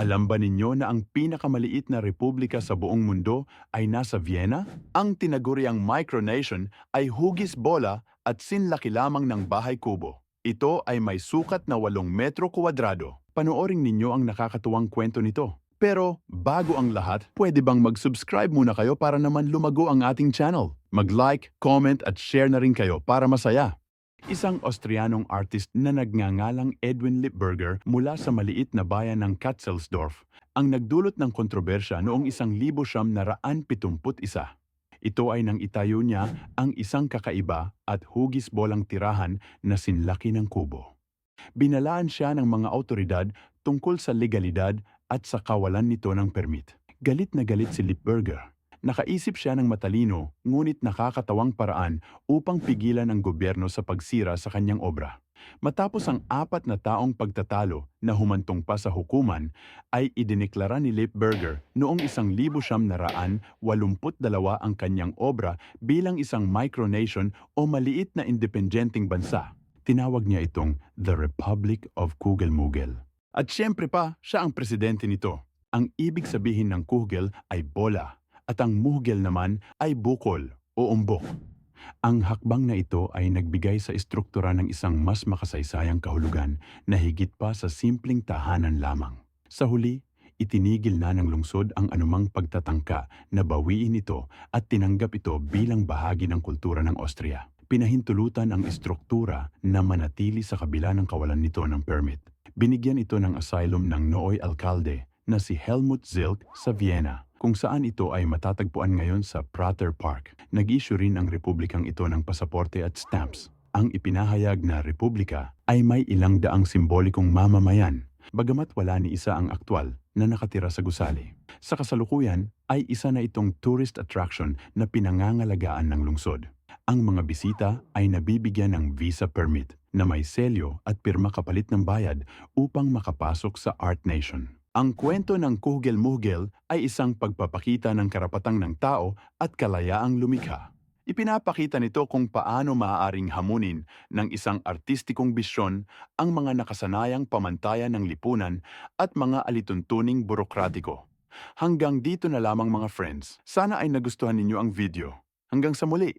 Alam ba ninyo na ang pinakamaliit na republika sa buong mundo ay nasa Vienna? Ang tinaguriang micronation ay hugis bola at sinlaki lamang ng bahay kubo. Ito ay may sukat na 8 metro kwadrado. Panoorin ninyo ang nakakatuwang kwento nito. Pero bago ang lahat, pwede bang mag-subscribe muna kayo para naman lumago ang ating channel? Mag-like, comment at share na rin kayo para masaya. Isang Austrianong artist na nagngangalang Edwin Lipberger mula sa maliit na bayan ng Katzelsdorf ang nagdulot ng kontrobersya noong 1971. Ito ay nang itayo niya ang isang kakaiba at hugis bolang tirahan na sinlaki ng kubo. Binalaan siya ng mga autoridad tungkol sa legalidad at sa kawalan nito ng permit. Galit na galit si Lipberger. Nakaisip siya ng matalino ngunit nakakatawang paraan upang pigilan ang gobyerno sa pagsira sa kanyang obra. Matapos ang apat na taong pagtatalo na humantong pa sa hukuman, ay idineklara ni Lipberger noong 1982 ang kanyang obra bilang isang micronation o maliit na independenteng bansa. Tinawag niya itong The Republic of Kugelmugel. At siyempre pa, siya ang presidente nito. Ang ibig sabihin ng Kugel ay bola at ang Mughel naman ay bukol o umbok. Ang hakbang na ito ay nagbigay sa istruktura ng isang mas makasaysayang kahulugan na higit pa sa simpleng tahanan lamang. Sa huli, itinigil na ng lungsod ang anumang pagtatangka na bawiin ito at tinanggap ito bilang bahagi ng kultura ng Austria. Pinahintulutan ang istruktura na manatili sa kabila ng kawalan nito ng permit. Binigyan ito ng asylum ng nooy alkalde na si Helmut Zilk sa Vienna kung saan ito ay matatagpuan ngayon sa Prater Park. Nag-issue rin ang republikang ito ng pasaporte at stamps. Ang ipinahayag na republika ay may ilang daang simbolikong mamamayan, bagamat wala ni isa ang aktwal na nakatira sa gusali. Sa kasalukuyan ay isa na itong tourist attraction na pinangangalagaan ng lungsod. Ang mga bisita ay nabibigyan ng visa permit na may selyo at pirma kapalit ng bayad upang makapasok sa Art Nation. Ang kwento ng Kugelmugel ay isang pagpapakita ng karapatang ng tao at kalayaang lumikha. Ipinapakita nito kung paano maaaring hamunin ng isang artistikong bisyon ang mga nakasanayang pamantayan ng lipunan at mga alituntuning burokratiko. Hanggang dito na lamang mga friends. Sana ay nagustuhan ninyo ang video. Hanggang sa muli!